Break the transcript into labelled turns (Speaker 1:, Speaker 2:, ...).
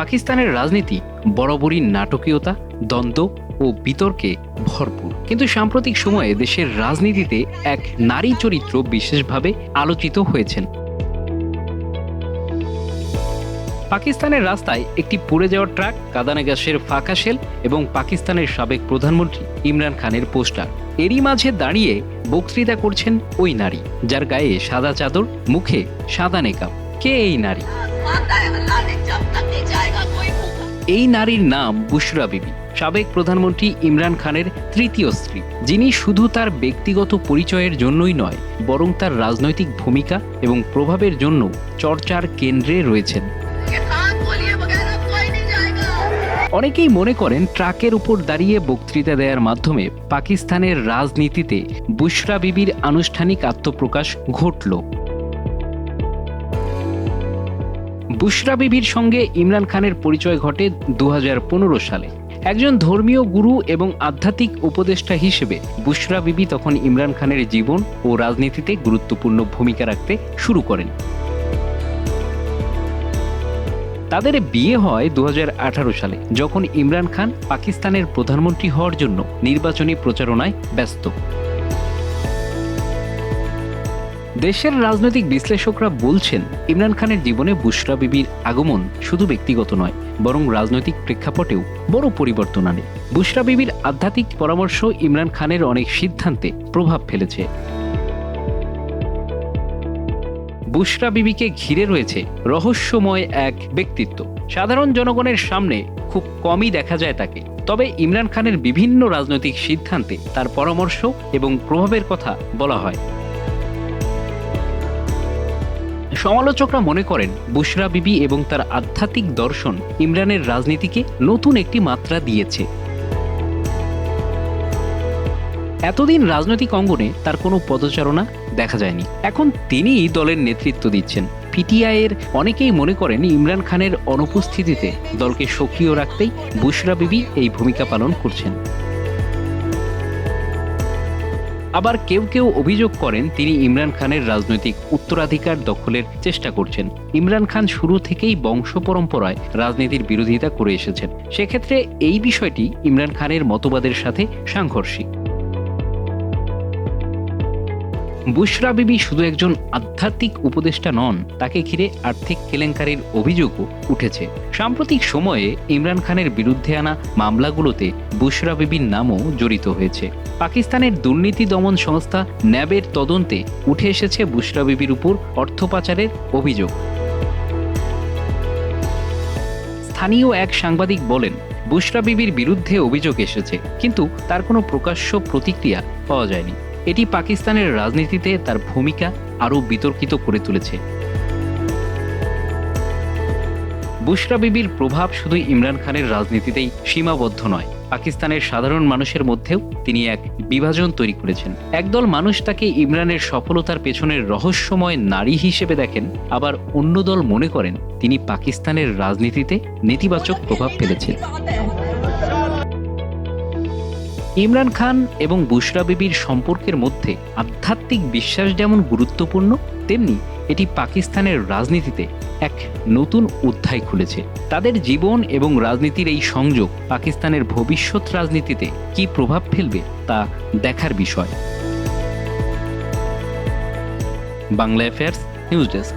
Speaker 1: পাকিস্তানের রাজনীতি বরাবরই নাটকীয়তা, দ্বন্দ্ব ও বিতর্কে ভরপুর। কিন্তু সাম্প্রতিক সময়ে দেশের রাজনীতিতে এক নারী চরিত্র বিশেষভাবে আলোচিত হয়েছেন। পাকিস্তানের রাস্তায় একটি পুড়ে যাওয়া ট্রাক কাদানে গ্যাসের ফাঁকা শেল এবং পাকিস্তানের সাবেক প্রধানমন্ত্রী ইমরান খানের পোস্টার। এরই মাঝে দাঁড়িয়ে বক্তৃতা করছেন ওই নারী, যার গায়ে সাদা চাদর, মুখে সাদা নেকাব। কে এই নারী? এই নারীর নাম বুশরা বিবি সাবেক প্রধানমন্ত্রী ইমরান খানের তৃতীয় স্ত্রী যিনি শুধু তার ব্যক্তিগত পরিচয়ের জন্যই নয় বরং তার রাজনৈতিক ভূমিকা এবং প্রভাবের জন্য চর্চার কেন্দ্রে রয়েছেন। অনেকেই মনে করেন ট্রাকের উপর দাঁড়িয়ে বক্তৃতা দেওয়ার মাধ্যমে পাকিস্তানের রাজনীতিতে বুশরা বিবির আনুষ্ঠানিক আত্মপ্রকাশ ঘটল। বুশরা বিবির সঙ্গে ইমরান খানের পরিচয় ঘটে দু হাজার পনেরো সালে। একজন ধর্মীয় গুরু এবং আধ্যাত্মিক উপদেষ্টা হিসেবে বুশরা বিবি তখন ইমরান খানের জীবন ও রাজনীতিতে গুরুত্বপূর্ণ ভূমিকা রাখতে শুরু করেন। তাদের বিয়ে হয় দু হাজার আঠারো সালে, যখন ইমরান খান পাকিস্তানের প্রধানমন্ত্রী হওয়ার জন্য নির্বাচনী প্রচারণায় ব্যস্ত। দেশের রাজনৈতিক বিশ্লেষকরা বলছেন, ইমরান খানের জীবনে বুশরা বিবির আগমন শুধু ব্যক্তিগত নয়, বরং রাজনৈতিক প্রেক্ষাপটেও বড় পরিবর্তন আনে। বুশরা বিবির আধ্যাত্মিক পরামর্শ ইমরান খানের অনেক সিদ্ধান্তে প্রভাব ফেলেছে। বুশরা বিবিকে ঘিরে রয়েছে রহস্যময় এক ব্যক্তিত্ব। সাধারণ জনগণের সামনে খুব কমই দেখা যায় তাকে। তবে ইমরান খানের বিভিন্ন রাজনৈতিক সিদ্ধান্তে তার পরামর্শ এবং প্রভাবের কথা বলা হয়। সমালোচকরা মনে করেন, বুশরা বিবি এবং তার আধ্যাত্মিক দর্শন ইমরানের রাজনীতিকে নতুন একটি মাত্রা দিয়েছে। এতদিন রাজনৈতিক অঙ্গনে তার কোনো পদচারণা দেখা যায়নি। এখন তিনিই দলের নেতৃত্ব দিচ্ছেন। পিটিআই এর অনেকেই মনে করেন, ইমরান খানের অনুপস্থিতিতে দলকে সক্রিয় রাখতেই বুশরা বিবি এই ভূমিকা পালন করছেন। আবার কেউ কেউ অভিযোগ করেন তিনি ইমরান খানের রাজনৈতিক উত্তরাধিকার দখলের চেষ্টা করছেন। ইমরান খান শুরু থেকেই বংশ পরম্পরায় রাজনীতির বিরোধিতা করে এসেছেন। সেক্ষেত্রে এই বিষয়টি ইমরান খানের মতবাদের সাথে সাংঘর্ষিক। বুশরা বিবি শুধু একজন আধ্যাত্মিক উপদেষ্টা নন, তাকে ঘিরে আর্থিক কেলেঙ্কারির অভিযোগও উঠেছে। সাম্প্রতিক সময়ে ইমরান খানের বিরুদ্ধে আনা মামলাগুলোতে বুশরা বিবির নামও জড়িত হয়েছে। পাকিস্তানের দুর্নীতি দমন সংস্থা ন্যাবের তদন্তে উঠে এসেছে বুশরা বিবির উপর অর্থ পাচারের অভিযোগ। স্থানীয় এক সাংবাদিক বলেন, বুশরা বিবির বিরুদ্ধে অভিযোগ এসেছে, কিন্তু তার কোনো প্রকাশ্য প্রতিক্রিয়া পাওয়া যায়নি। এটি পাকিস্তানের রাজনীতিতে তার ভূমিকা আরও বিতর্কিত করে তুলেছে। বুশরা বিবির প্রভাব শুধু ইমরান খানের রাজনীতিতেই সীমাবদ্ধ নয়, পাকিস্তানের সাধারণ মানুষের মধ্যেও তিনি এক বিভাজন তৈরি করেছেন। একদল মানুষ তাকে ইমরানের সফলতার পেছনের রহস্যময় নারী হিসেবে দেখেন, আবার অন্য দল মনে করেন তিনি পাকিস্তানের রাজনীতিতে নেতিবাচক প্রভাব ফেলেছেন। ইমরান খান এবং বুশরা বিবির সম্পর্কের মধ্যে আধ্যাত্মিক বিশ্বাস যেমন গুরুত্বপূর্ণ, তেমনি এটি পাকিস্তানের রাজনীতিতে এক নতুন অধ্যায় খুলেছে। তাদের জীবন এবং রাজনীতির এই সংযোগ পাকিস্তানের ভবিষ্যৎ রাজনীতিতে কি প্রভাব ফেলবে তা দেখার বিষয়। Bangla affairs news desk